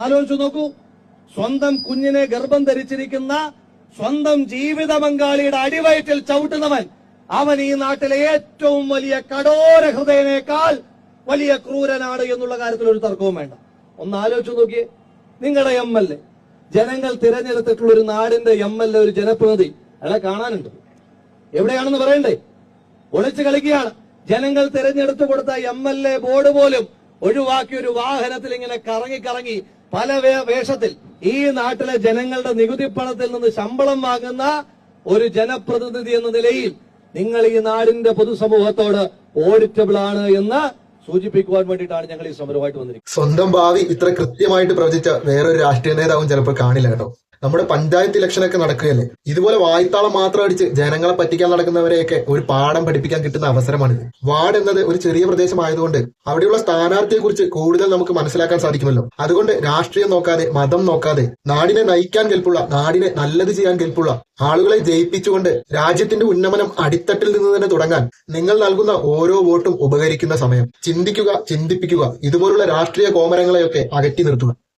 ആലോചിച്ചു നോക്കൂ. സ്വന്തം കുഞ്ഞിനെ ഗർഭം ധരിച്ചിരിക്കുന്ന സ്വന്തം ജീവിത പങ്കാളിയുടെ അടിവയറ്റിൽ ചവിട്ടുന്നവൻ അവൻ ഈ നാട്ടിലെ ഏറ്റവും വലിയ കടോര ഹൃദയനേക്കാൾ വലിയ ക്രൂരനാണ് എന്നുള്ള കാര്യത്തിൽ ഒരു തർക്കവും വേണ്ട. ഒന്ന് ആലോചിച്ചു നോക്കിയേ. നിങ്ങളുടെ എം എൽ എ ജനങ്ങൾ തിരഞ്ഞെടുത്തിട്ടുള്ള ഒരു നാടിന്റെ എം എൽ എ ഒരു ജനപ്രതിനിധി. അയാളെ കാണാനുണ്ട്. എവിടെയാണെന്ന് പറയണ്ടേ? ഒളിച്ചു കളിക്കുകയാണ്. ജനങ്ങൾ തിരഞ്ഞെടുത്തു കൊടുത്ത എം എൽ എ ബോർഡ് പോലും ഒഴിവാക്കി ഒരു വാഹനത്തിൽ ഇങ്ങനെ കറങ്ങി കറങ്ങി പല വേഷത്തിൽ ഈ നാട്ടിലെ ജനങ്ങളുടെ നികുതി പണത്തിൽ നിന്ന് ശമ്പളം വാങ്ങുന്ന ഒരു ജനപ്രതിനിധി എന്ന നിലയിൽ നിങ്ങൾ ഈ നാടിന്റെ പൊതുസമൂഹത്തോട് ഓഡിറ്റബിൾ ആണ് എന്ന് സൂചിപ്പിക്കുവാൻ വേണ്ടിയിട്ടാണ് ഞങ്ങൾ ഈ സമരമായിട്ട് വന്നിരിക്കുന്നത്. സ്വന്തം ഭാവി ഇത്ര കൃത്യമായിട്ട് പ്രവചിച്ച വേറൊരു രാഷ്ട്രീയ നേതാവും ചിലപ്പോൾ കാണില്ല കേട്ടോ. നമ്മുടെ പഞ്ചായത്ത് ഇലക്ഷനൊക്കെ നടക്കുകയല്ലേ? ഇതുപോലെ വായ്ത്താളം മാത്രം അടിച്ച് ജനങ്ങളെ പറ്റിക്കാൻ നടക്കുന്നവരെയൊക്കെ ഒരു പാഠം പഠിപ്പിക്കാൻ കിട്ടുന്ന അവസരമാണിത്. വാർഡ് എന്നത് ഒരു ചെറിയ പ്രദേശമായതുകൊണ്ട് അവിടെയുള്ള സ്ഥാനാർത്ഥിയെ കുറിച്ച് കൂടുതൽ നമുക്ക് മനസ്സിലാക്കാൻ സാധിക്കുമല്ലോ. അതുകൊണ്ട് രാഷ്ട്രീയം നോക്കാതെ മതം നോക്കാതെ നാടിനെ നയിക്കാൻ കെൽപ്പുള്ള നാടിനെ നല്ലത് ചെയ്യാൻ കെൽപ്പുള്ള ആളുകളെ ജയിപ്പിച്ചുകൊണ്ട് രാജ്യത്തിന്റെ ഉന്നമനം അടിത്തട്ടിൽ നിന്ന് തന്നെ തുടങ്ങാൻ നിങ്ങൾ നൽകുന്ന ഓരോ വോട്ടും ഉപകരിക്കുന്ന സമയം. ചിന്തിക്കുക ചിന്തിപ്പിക്കുക ഇതുപോലുള്ള രാഷ്ട്രീയ കോമരങ്ങളെയൊക്കെ അകറ്റി നിർത്തുക.